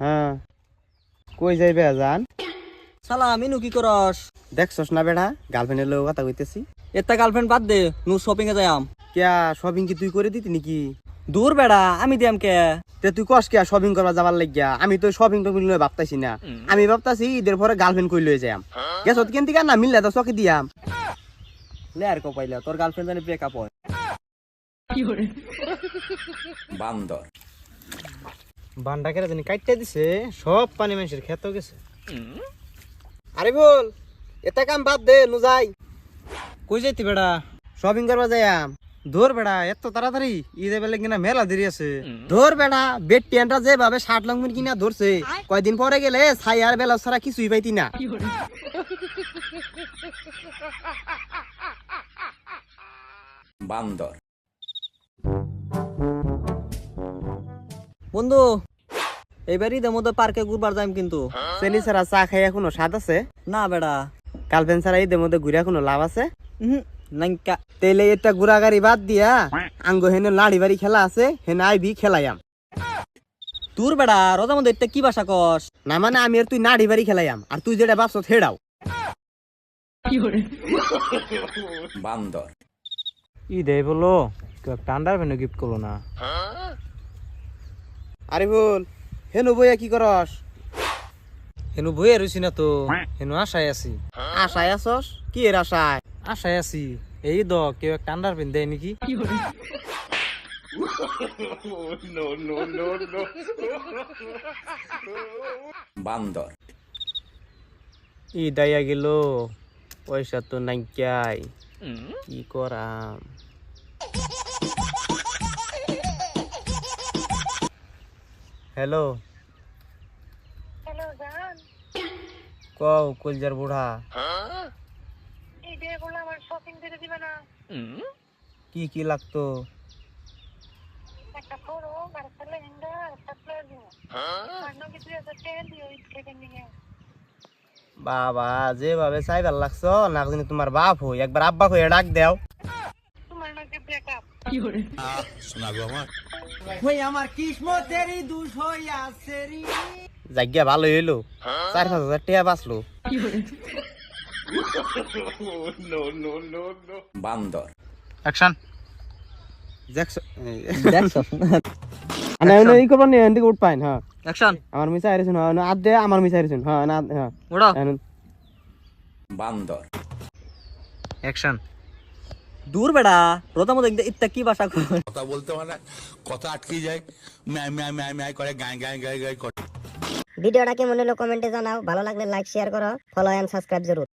হ্যাঁ। কই যাইবে জান? শালা মিনু কি করস? দেখছস না বেড়া? গার্লফ্রেন্ডের লোক কথা কইতেছি। এটা গার্লফ্রেন্ড বাদ দে নু শপিং এ যাইম কিয়া শপিং কি তুই করে দিতি নাকি? দূর বেড়া আমি দিয়াম কে? তে তুই কস কিয়া শপিং করবা যাবার লাগিয়া? আমি তো শপিং টপিং লয়ে ভাবতাছি না। আমি ভাবতাছি ঈদের পরে গার্লফ্রেন্ড কই লয়ে যাম গেছত কেন দিকা না মিললে তো চকি দিয়াম। লে আর কো পাইলা তোর গার্লফ্রেন্ড জানি ব্রেকআপ হয়। বান্দর। বান্ডা কেরা জানি কাটতে দিছে সব পানি মানুষের খেতেও গেছে। আরে বল এটা কাম বাদ দে নু যাই। কই যাইতি বেড়া? শপিং করবা যাইয়াম। ধর বেড়া এত তাড়াতাড়ি ঈদে বেলে কিনা মেলা দেরি আছে। ধর বেড়া বেড টেনটা যে ভাবে ষাট লঙ্গমিন কিনা ধরছে কয়দিন পরে গেলে ছাই আর বেলা ছাড়া কিছুই পাইতি না। বান্দর। বন্ধু এইবার ঈদের মধ্যে পার্কে ঘুরবার যাইম কিন্তু। চেনি ছাড়া চা খাই এখনও স্বাদ আছে? না বেড়া। গার্লফ্রেন্ড ছাড়া ঈদের মধ্যে ঘুরে এখনও লাভ আছে? নাইকা। তেলে এটা ঘুরা গাড়ি বাদ দিয়া আঙ্গ হেনে লাড়ি বাড়ি খেলা আছে হেনে আইবি খেলাইয়াম। দূর বেড়া রোজার মধ্যে এটা কি ভাষা কস? না মানে আমি আর তুই নাড়ি বাড়ি খেলাইয়াম আর তুই যেটা ভাবছ থেড়াও বান্দর। ঈদে বলো কেউ একটা আন্ডার গিফট করল না। আরে বল হেনু বইয়া কি করস? হেনু বইয়ে রইছি না তো হেনু আশায় আছি। আশায় আসস কি এর আশায়? আশায় আছি। এই দ কেউ একটা আন্ডার ভেন দেয় নাকি? বান্দর। ঈদ আইয়া গেল পয়সা তো নাইকাই কি করাম? হ্যালো হ্যালো জান কও কলজার বুড়া এই যে বললাম আমার শপিং দিতে দিবে না কি কি লাগতো একটা ফোরো আর একটা লেহেঙ্গা আর একটা প্লাজো অন্য কিছু আছে টেন দিও ঈদ থেকে নিয়ে বাবা যেভাবে চাইবার লাগছো না জানি তোমার বাপ হই একবার আব্বা হয়ে ডাক দেও তোমার নাকি ব্রেকআপ জায়গা ভালো হইল। চার পাঁচ হাজার টাকা বাঁচলো। বান্দর। অ্যাকশন হ্যাঁ। আমার হ্যাঁ আদ দে আমার হ্যাঁ না হ্যাঁ। বান্দর। অ্যাকশন দূর বেড়া প্রথম দেখতে ইত্যা কি ভাষা কথা বলতে মানে কথা আটকে যায়। ম্যায় ম্যায় ম্যায় ম্যায় করে গায়ে গায়ে গায়ে গায় করে। ভিডিওটা কেমন হলো কমেন্টে জানাও ভালো লাগলে লাইক শেয়ার করো ফলো এন্ড সাবস্ক্রাইব জরুর।